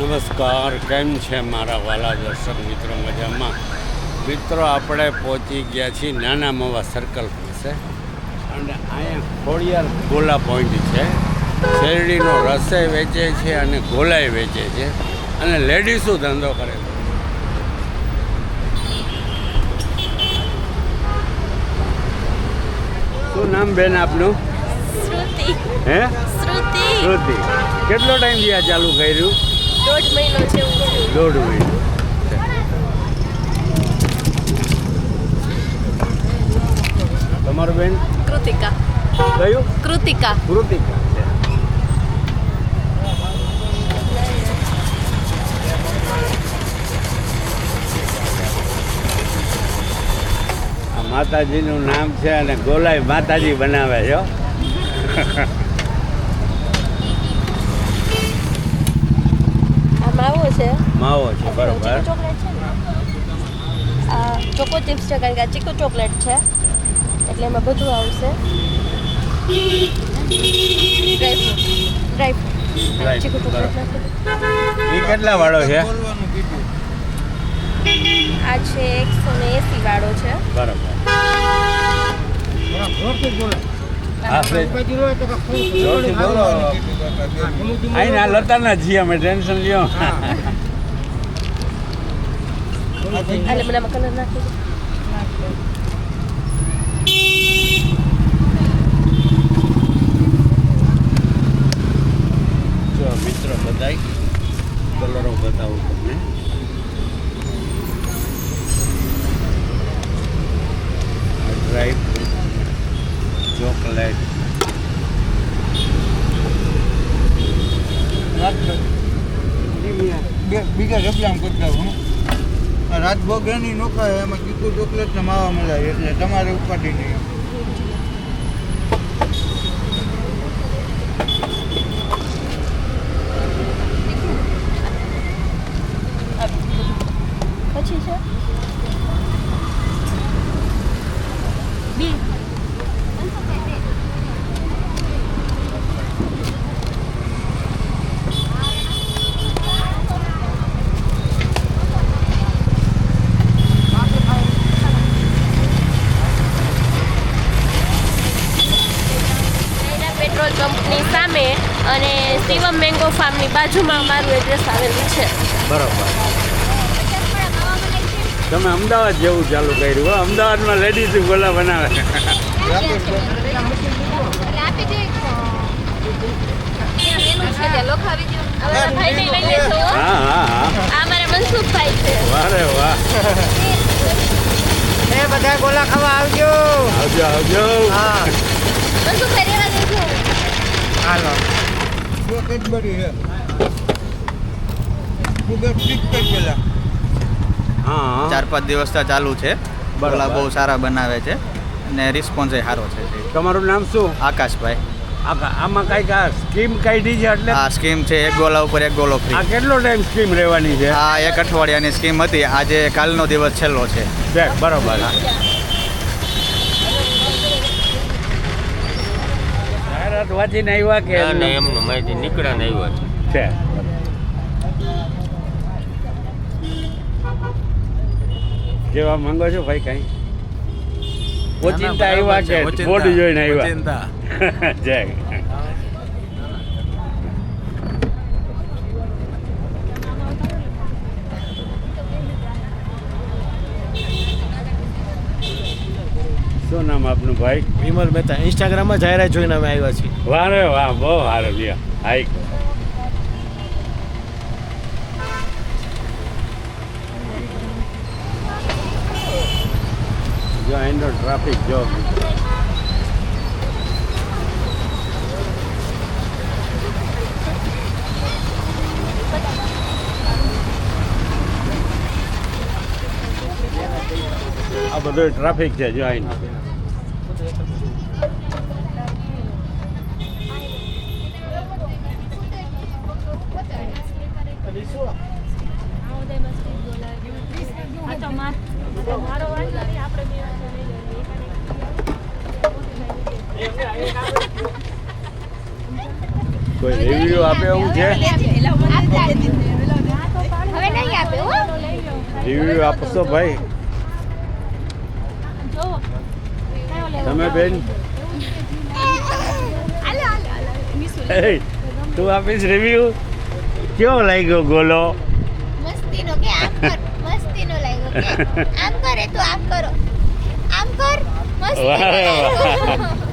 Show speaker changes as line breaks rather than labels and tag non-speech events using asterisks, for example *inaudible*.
નમસ્કાર કેમ છે મારા વાલા દર્શક મિત્રો મજામાં? મિત્રો આપણે પહોંચી ગયા છીએ નાના મવા સર્કલ પાસે. અને અહીંયા ખોડિયાર ગોલા પોઈન્ટ છે. શેરડીનો રસે વેચે છે અને ગોલાય વેચે છે. અને લેડીઝો ધંધો કરે છે? શું નામ બેન આપનું?
શ્રુતિ.
હે?
શ્રુતિ.
શ્રુતિ. કેટલો ટાઈમ થયા ચાલુ કર્યું?
દોઢ મહિનો જેવું થયું
દોઢ મહિનો. તમારું બેન?
કૃતિકા.
કયું?
કૃતિકા.
કૃતિકા. છે માતાજીનું નામ છે અને ગોલાઈ માતાજી બનાવે છે હો.
આ માવો છે
માવો છે બરોબર.
ચોકલેટ આ ચોકો ચિપ્સ છે કારણ કે આ ચીકુ ચોકલેટ છે. એટલે એમાં બધું આવશે.
બરાબર. કેટલા વાળો છે?
આ છે એકસો ને એસી વાળો છે.
બરોબર. અહીંના લતાના છીએ અમે ટેન્શન લ્યો.
એટલે મને આમાં કલર નાખી
જો મિત્રો બધાય કલરો બતાવું તમને ડ્રાય ફ્રૂટ ચોકલેટ
બીજા રબલામ કરતા હું રાજભોગ એની નોખાય એમાં ચીકુ ચોકલેટ ને માવા મળાય એટલે તમારે ઉપાડી નહીં
અને શિવમ મેંગો ફાર્મની બાજુમાં મારું એડ્રેસ આવેલું છે.
બરોબર. તમે અમદાવાદ જેવું ચાલુ કર્યું હો. અમદાવાદમાં લેડીઝ ગોલા બનાવે. હા હા હા.
મનસુખભાઈ છે.
વારે
એ બધા ગોલા ખાવા આવજો.
આવજો આવજો.
હા.
મનસુખભાઈ દેજો
હાલો છે. સુગર સ્ટીક કરી પેલા.
હા.
ચાર પાંચ દિવસ ચાલુ છે. બગલા બહુ સારા બનાવે છે અને રિસ્પોન્સ એ સારો છે
તમારું નામ શું?
આકાશભાઈ.
આમાં કાંઈક આ સ્કીમ કાઢી છે એટલે?
આ સ્કીમ છે એક ગોલા ઉપર એક ગોલો
આ
ફ્રી
કેટલો ટાઈમ સ્કીમ રહેવાની છે?
આ એક અઠવાડિયાની સ્કીમ હતી. આજે કાલનો દિવસ છેલ્લો છે.
બરોબર. જાહેરાત વાંચીને આવ્યા કે
ના ના એમનું? માહિતી નીકળ્યા ને આવ્યા છે.
જેવા કેવા માંગો છો ભાઈ કઈ? ઓચિંતા આવ્યા કે બોર્ડ જોઈને આવ્યા? *laughs* જય. શું નામ આપનું ભાઈ?
વિમલ મહેતા. ઇન્સ્ટાગ્રામમાં જાહેરાત જોઈને અમે આવ્યા છીએ.
વારે વાહ બહુ સારું લ્યો. હાઈ જો એનો ટ્રાફિક જો. આ બધો ટ્રાફિક છે જો અહીં કોઈ રિવ્યુ આપે એવું છે? રિવ્યુ આપશો ભાઈ. તમે બેન? એ, તું આપીશ રિવ્યુ કેવો લાગ્યો ગોલો?
મસ્તીનો કે આમ કર મસ્તીનો લાગ્યો કે આમ કરે તો આમ કરો આમ કર. લાગ્યો